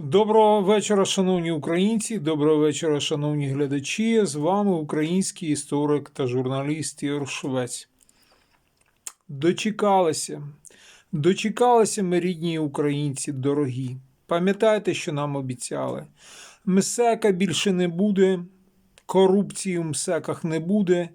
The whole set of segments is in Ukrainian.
Доброго вечора, шановні українці. Доброго вечора, шановні глядачі. З вами український історик та журналіст Ігор Швець. Дочекалися. Дочекалися ми, рідні українці, дорогі. Пам'ятаєте, що нам обіцяли? МСЕКа більше не буде, корупції в МСЕКах не буде,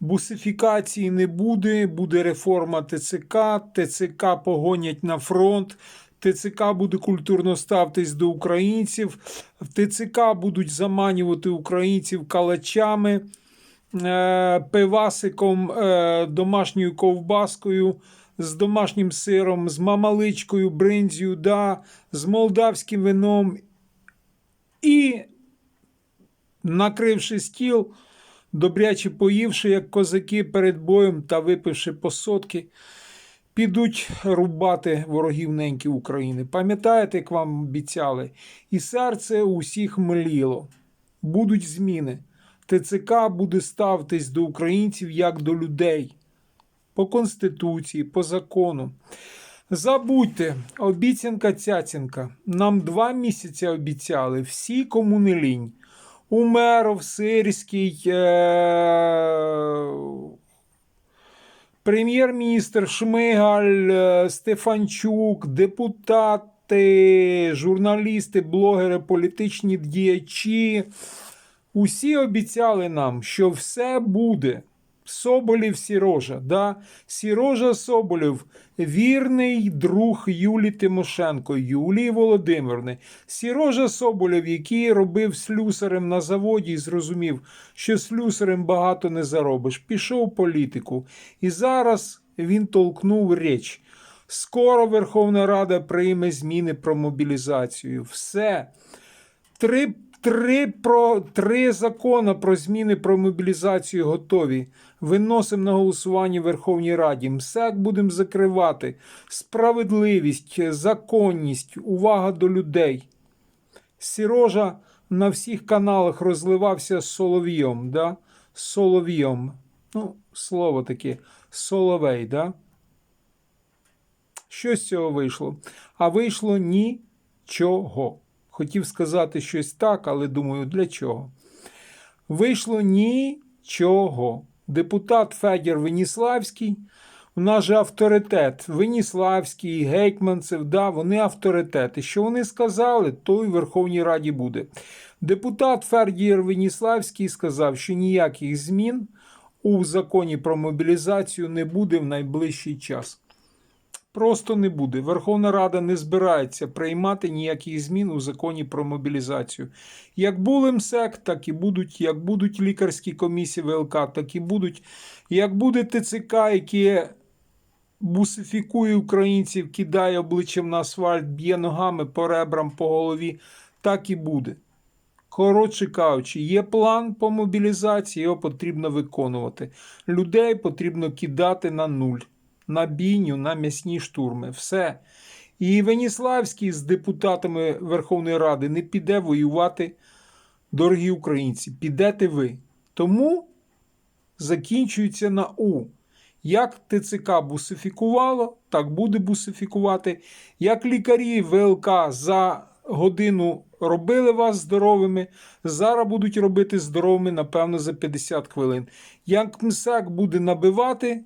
бусифікації не буде, буде реформа ТЦК, ТЦК погонять на фронт, ТЦК буде культурно ставитись до українців, в ТЦК будуть заманювати українців калачами, е, пивасиком, е, домашньою ковбаскою, з домашнім сиром, з мамаличкою, бринзю, да, з молдавським вином. І, накривши стіл, добряче поївши, як козаки перед боєм та випивши по сотки, підуть рубати ворогів неньки України. Пам'ятаєте, як вам обіцяли? І серце усіх мліло. Будуть зміни. ТЦК буде ставитись до українців як до людей. По Конституції, по закону. Забудьте, обіцянка цяцянка. Нам два місяці обіцяли. Всі, кому не лінь. Умеров, Сирський, е- прем'єр-міністр Шмигаль, е, Стефанчук, депутати, журналісти, блогери, політичні діячі. Усі обіцяли нам, що все буде. Соболів Сірожа, да? Сірожа Соболєв, вірний друг Юлії Тимошенко, Юлії Володимирни. Сірожа Соболєв, який робив слюсарем на заводі і зрозумів, що слюсарем багато не заробиш, пішов в політику. І зараз він толкнув річ. Скоро Верховна Рада прийме зміни про мобілізацію. Все. Три, три, про, три закони про зміни про мобілізацію готові. Виносимо на голосування в Верховній Раді. МСЕК будемо закривати. Справедливість, законність, увага до людей. Сірожа на всіх каналах розливався солов'єм. Да? Солов'єм. Ну, слово таке. Соловей, да? Що з цього вийшло? А вийшло нічого. Хотів сказати щось так, але думаю, для чого? Вийшло нічого. Депутат Федір Веніславський, у нас же авторитет. Веніславський, Гетьманцев, да, вони авторитети. Що вони сказали, то і в Верховній Раді буде. Депутат Федір Веніславський сказав, що ніяких змін у законі про мобілізацію не буде в найближчий час. Просто не буде. Верховна Рада не збирається приймати ніяких змін у законі про мобілізацію. Як були МСЕК, так і будуть. Як будуть лікарські комісії ВЛК, так і будуть. Як буде ТЦК, яке бусифікує українців, кидає обличчям на асфальт, б'є ногами по ребрам, по голові, так і буде. Коротше кажучи, є план по мобілізації, його потрібно виконувати. Людей потрібно кидати на нуль на бійню, на м'ясні штурми. Все. І Веніславський з депутатами Верховної Ради не піде воювати, дорогі українці. Підете ви. Тому закінчується на У. Як ТЦК бусифікувало, так буде бусифікувати. Як лікарі ВЛК за годину робили вас здоровими, зараз будуть робити здоровими, напевно, за 50 хвилин. Як МСЕК буде набивати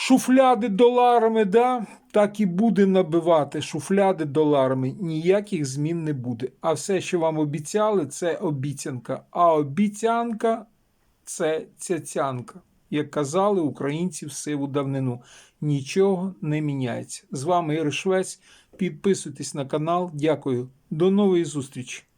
шуфляди доларами, да, так і буде набивати шуфляди доларами. Ніяких змін не буде. А все, що вам обіцяли, це обіцянка. А обіцянка це цяцянка. Як казали українці в сиву давнину. Нічого не міняється. З вами Ігор Швець. Підписуйтесь на канал. Дякую. До нової зустрічі!